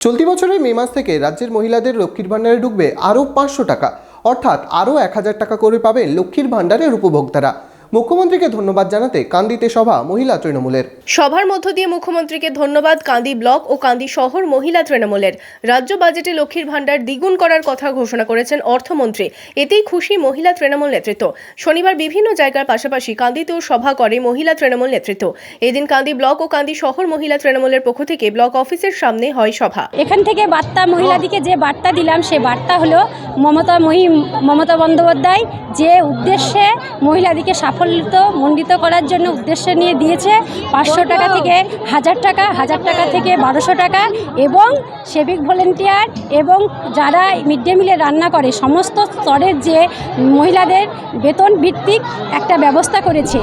চলতি বছরের মে মাস থেকে রাজ্যের মহিলাদের লক্ষ্মীর ভাণ্ডারে ঢুকবে আরও পাঁচশো টাকা। অর্থাৎ আরও এক হাজার টাকা করে পাবে লক্ষ্মীর ভাণ্ডারের উপভোক্তারা। মুখ্যমন্ত্রীকে ধন্যবাদ জানাতে কান্দিতে সভা মহিলা তৃণমূলের। সভার মধ্য দিয়ে মুখ্যমন্ত্রীকে ধন্যবাদ কান্দি ব্লক ও কান্দি শহর মহিলা তৃণমূলের। রাজ্য বাজেটে লক্ষ্মীর ভাণ্ডার দ্বিগুণ করার কথা ঘোষণা করেছেন অর্থমন্ত্রী। এতেই খুশি মহিলা তৃণমূল নেতৃত্ব। শনিবার বিভিন্ন জায়গার পাশাপাশি কান্দিতেও সভা করে মহিলা তৃণমূল নেতৃত্ব। এদিন কান্দি ব্লক ও কান্দি শহর মহিলা তৃণমূলের পক্ষ থেকে ব্লক অফিসের সামনে হয় সভা। এখান থেকে বার্তা মহিলাদিকে যে বার্তা দিলাম সে বার্তা হলো মমতা মহি মমতা বন্দ্যোপাধ্যায় যে উদ্দেশ্যে মহিলাদিকে সাফল্যত মণ্ডিত করার জন্য উদ্দেশ্য নিয়ে দিয়েছে পাঁচশো টাকা থেকে হাজার টাকা হাজার টাকা থেকে বারোশো টাকা এবং সেভিক ভলেন্টিয়ার এবং যারা মিড ডে মিলে রান্না করে, সমস্ত স্তরের যে মহিলাদের বেতন ভিত্তিক একটা ব্যবস্থা করেছে।